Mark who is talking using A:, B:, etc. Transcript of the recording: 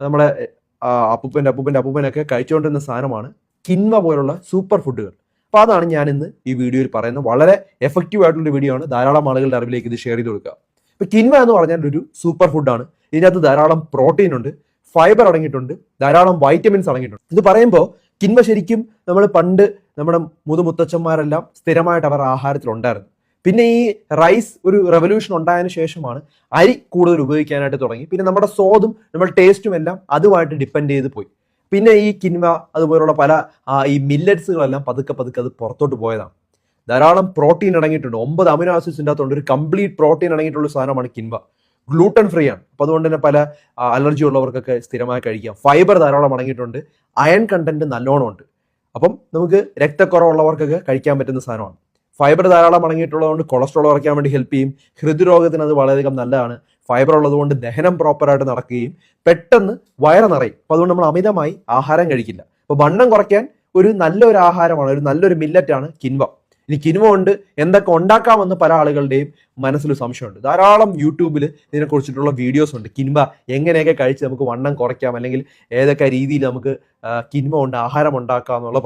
A: നമ്മളെ ആ, അപ്പൂപ്പന്റെ അപ്പൂപ്പന്റെ അപ്പൂപ്പനൊക്കെ കഴിച്ചുകൊണ്ടിരുന്ന സാധനമാണ് കിൻവ പോലുള്ള സൂപ്പർ ഫുഡുകൾ. അപ്പോൾ അതാണ് ഞാൻ ഇന്ന് ഈ വീഡിയോയിൽ പറയുന്നത്. വളരെ എഫക്റ്റീവ് ആയിട്ടുള്ള വീഡിയോ ആണ്. ധാരാളം ആളുകളുടെ അറിവിലേക്ക് ഇത് ഷെയർ ചെയ്ത് കൊടുക്കുക. ഇപ്പോൾ കിൻവ എന്ന് പറഞ്ഞാൽ ഒരു സൂപ്പർ ഫുഡാണ്. ഇതിനകത്ത് ധാരാളം പ്രോട്ടീൻ ഉണ്ട് ഫൈബർ അടങ്ങിയിട്ടുണ്ട് ധാരാളം വൈറ്റമിൻസ് അടങ്ങിയിട്ടുണ്ട്. ഇത് പറയുമ്പോൾ കിൻവ ശരിക്കും നമ്മൾ പണ്ട് നമ്മുടെ മുതുമുത്തച്ഛന്മാരെല്ലാം സ്ഥിരമായിട്ട് അവർ ആഹാരത്തിലുണ്ടായിരുന്നു. പിന്നെ ഈ റൈസ് ഒരു റെവല്യൂഷൻ ഉണ്ടായതിനു ശേഷമാണ് അരി കൂടുതൽ ഉപയോഗിക്കാനായിട്ട് തുടങ്ങി. പിന്നെ നമ്മുടെ സ്വാദും നമ്മുടെ ടേസ്റ്റും എല്ലാം അതുമായിട്ട് ഡിപ്പെൻഡ് ചെയ്ത് പോയി. പിന്നെ ഈ കിൻവ അതുപോലുള്ള പല ഈ മില്ലറ്റ്സുകളെല്ലാം പതുക്കെ പതുക്കെ അത് പുറത്തോട്ട് പോയതാണ്. ധാരാളം പ്രോട്ടീൻ അടങ്ങിയിട്ടുണ്ട്. ഒമ്പത് അമിനോ ആസിഡ്സിന്റെ അകത്തുണ്ട്. ഒരു കംപ്ലീറ്റ് പ്രോട്ടീൻ അടങ്ങിയിട്ടുള്ള സാധനമാണ് കിൻവ ഗ്ലൂട്ടൻ ഫ്രീ ആണ്. അപ്പോൾ അതുകൊണ്ട് തന്നെ പല അലർജി ഉള്ളവർക്കൊക്കെ സ്ഥിരമായി കഴിക്കാം. ഫൈബർ ധാരാളം അടങ്ങിയിട്ടുണ്ട്. അയൺ കണ്ടന്റ് നല്ലോണം ഉണ്ട്. അപ്പം നമുക്ക് രക്തക്കുറവുള്ളവർക്കൊക്കെ കഴിക്കാൻ പറ്റുന്ന സാധനമാണ്. ഫൈബർ ധാരാളം അടങ്ങിയിട്ടുള്ളതുകൊണ്ട് കൊളസ്ട്രോൾ കുറയ്ക്കാൻ വേണ്ടി ഹെൽപ്പ് ചെയ്യും. ഹൃദ്രോഗത്തിന് അത് വളരെയധികം നല്ലതാണ്. ഫൈബർ ഉള്ളതുകൊണ്ട് ദഹനം പ്രോപ്പറായിട്ട് നടക്കുകയും പെട്ടെന്ന് വയറ് നിറയും. അപ്പോൾ അതുകൊണ്ട് നമ്മൾ അമിതമായി ആഹാരം കഴിക്കില്ല. അപ്പോൾ വണ്ണം കുറയ്ക്കാൻ ഒരു നല്ലൊരു ആഹാരമാണ് ഒരു നല്ലൊരു മില്ലറ്റാണ് കിൻവ ഇനി കിൻവ കൊണ്ട് എന്തൊക്കെ ഉണ്ടാക്കാമെന്ന് പല ആളുകളുടെയും മനസ്സിൽ സംശയമുണ്ട്. ധാരാളം യൂട്യൂബിൽ ഇതിനെക്കുറിച്ചിട്ടുള്ള വീഡിയോസ് ഉണ്ട്. കിൻവ എങ്ങനെയൊക്കെ കഴിച്ച് നമുക്ക് വണ്ണം കുറയ്ക്കാം അല്ലെങ്കിൽ ഏതൊക്കെ രീതിയിൽ നമുക്ക് കിൻവ കൊണ്ട് ആഹാരം ഉണ്ടാക്കാം എന്നുള്ള